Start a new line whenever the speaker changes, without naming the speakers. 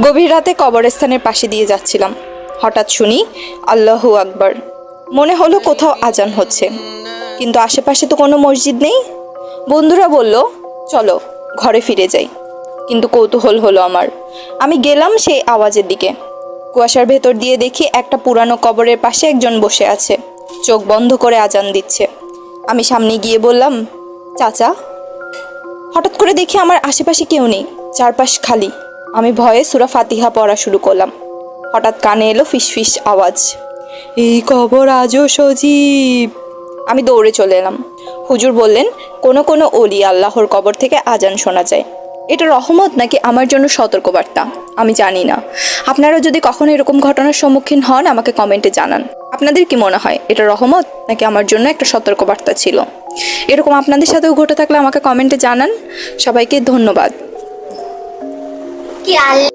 গভীর রাতে কবরস্থানের পাশে দিয়ে যাচ্ছিলাম। হঠাৎ শুনি, আল্লাহু আকবর। মনে হলো কোথাও আজান হচ্ছে। কিন্তু আশেপাশে তো কোনো মসজিদ নেই। বন্ধুরা বলল, চলো, ঘরে ফিরে যাই। কিন্তু কৌতূহল হলো আমার। আমি গেলাম সেই আওয়াজের দিকে। কুয়াশার ভেতর দিয়ে দেখি একটা পুরানো কবরের পাশে একজন বসে আছে। চোখ বন্ধ করে আজান দিচ্ছে। আমি সামনে গিয়ে বললাম, চাচা? হঠাৎ করে দেখি আমার আশেপাশে কেউ নেই। চারপাশ খালি। আমি ভয়ে সুরা ফাতিহা পড়া শুরু করলাম। হঠাৎ কানে এলো ফিস ফিস আওয়াজ। এই কবর আজও সজীব। আমি দৌড়ে চলে এলাম। হুজুর বললেন, কোনো কোনো অলি আল্লাহর কবর থেকে আজান শোনা যায়। এটা রহমত নাকি আমার জন্য সতর্কবার্তা? আমি জানি না। আপনারা যদি কখনো এরকম ঘটনার সম্মুখীন হন, আমাকে কমেন্টে জানান। আপনাদের কি মনে হয়, এটা রহমত নাকি আমার জন্য একটা সতর্কবার্তা ছিল? এরকম আপনাদের সাথেও ঘটে থাকলে আমাকে কমেন্টে জানান। সবাইকে ধন্যবাদ।
কি আল্লাহ